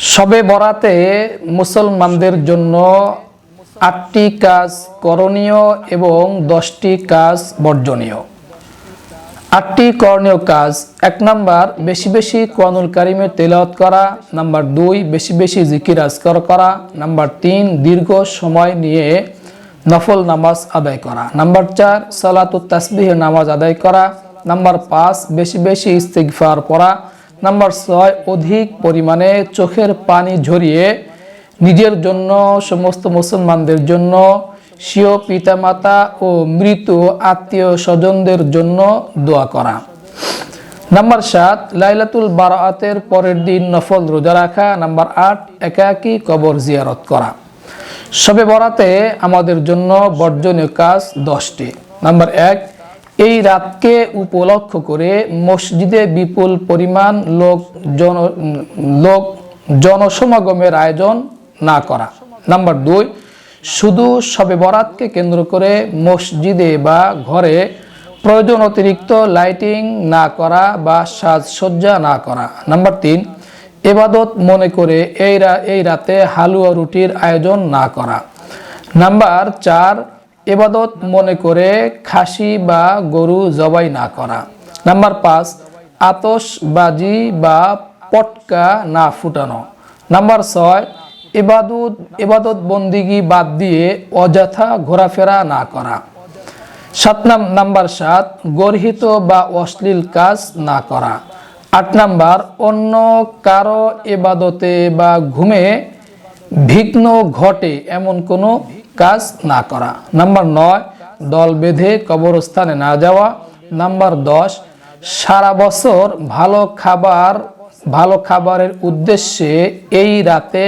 সবে বরাতে মুসলমানদের জন্য আটটি কাজ করণীয় এবং দশটি কাজ বর্জনীয়। আটটি করণীয় কাজ। এক নাম্বার, বেশি বেশি কোরআনুল কারিমের তেলাওয়াত করা। নাম্বার দুই, বেশি বেশি জিকির আজকর করা। নাম্বার তিন, দীর্ঘ সময় নিয়ে নফল নামাজ আদায় করা। নাম্বার চার, সালাতুত তাসবিহের নামাজ আদায় করা। নাম্বার পাঁচ, বেশি বেশি ইস্তিগফার পড়া। নাম্বার ছয়, অধিক পরিমাণে চোখের পানি ঝরিয়ে নিজের জন্য, সমস্ত মুসলমানদের জন্য, স্বীয় পিতামাতা ও মৃত আত্মীয় স্বজনদের জন্য দোয়া করা। নাম্বার সাত, লাইলাতুল বারাতের পরের দিন নফল রোজা রাখা। নাম্বার আট, একাকী কবর জিয়ারত করা। সবে বরাতে আমাদের জন্য বর্জনীয় কাজ দশটি। নাম্বার এক এই রাতকে উপলক্ষ করে মসজিদে বিপুল পরিমাণ লোক জন, লোক জনসমাগমের আয়োজন না করা। নাম্বার দুই, শুধু সবে বরাতকে কেন্দ্র করে মসজিদে বা ঘরে প্রয়োজন অতিরিক্ত লাইটিং না করা বা সাজসজ্জা না করা। নাম্বার তিন, এবাদত মনে করে এই এই রাতে হালুয়া রুটির আয়োজন না করা। নাম্বার চার এবাদত মনে করে খাসি বা গরু জবাই না করা। নাম্বার পাঁচ আতসবাজি বা পটকা না ফুটানো। নাম্বার ছয় এবাদত এবাদত বন্দিগি বাদ দিয়ে অযথা ঘোরাফেরা না করা। সাত নাম, নাম্বার সাত, গর্হিত বা অশ্লীল কাজ না করা। আট নাম্বার, অন্য কারও এবাদতে বা ঘুমে বিঘ্ন ঘটে এমন কোনো কাজ না করা। নাম্বার নয়, দল বেঁধে কবরস্থানে না যাওয়া। নাম্বার দশ, সারা বছর ভালো খাবার, ভালো খাবারের উদ্দেশ্যে এই রাতে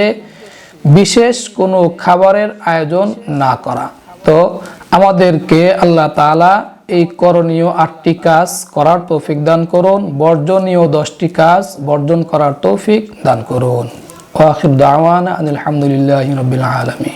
বিশেষ কোনো খাবারের আয়োজন না করা। তো আমাদেরকে আল্লাহ তাআলা এই করণীয় আটটি কাজ করার তৌফিক দান করুন, বর্জনীয় দশটি কাজ বর্জন করার তৌফিক দান করুন। ওয়াখির দাওয়ানা আলহামদুলিল্লাহ রবিল আলমী